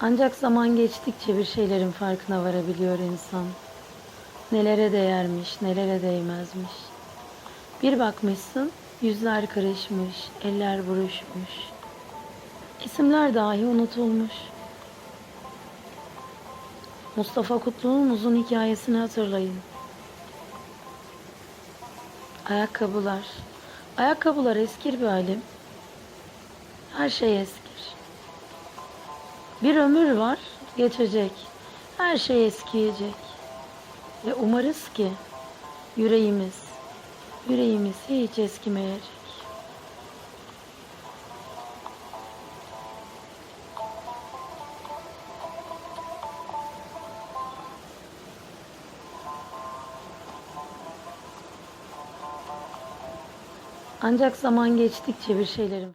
Ancak zaman geçtikçe bir şeylerin farkına varabiliyor insan. Nelere değermiş, nelere değmezmiş. Bir bakmışsın, yüzler kırışmış, eller buruşmuş. İsimler dahi unutulmuş. Mustafa Kutlu'nun uzun hikayesini hatırlayın. Ayakkabılar. Ayakkabılar eskir bir halim. Her şey eskir. Bir ömür var, geçecek. Her şey eskiyecek. Ve umarız ki yüreğimiz, yüreğimiz hiç eskimeyecek. Ancak zaman geçtikçe bir şeylerin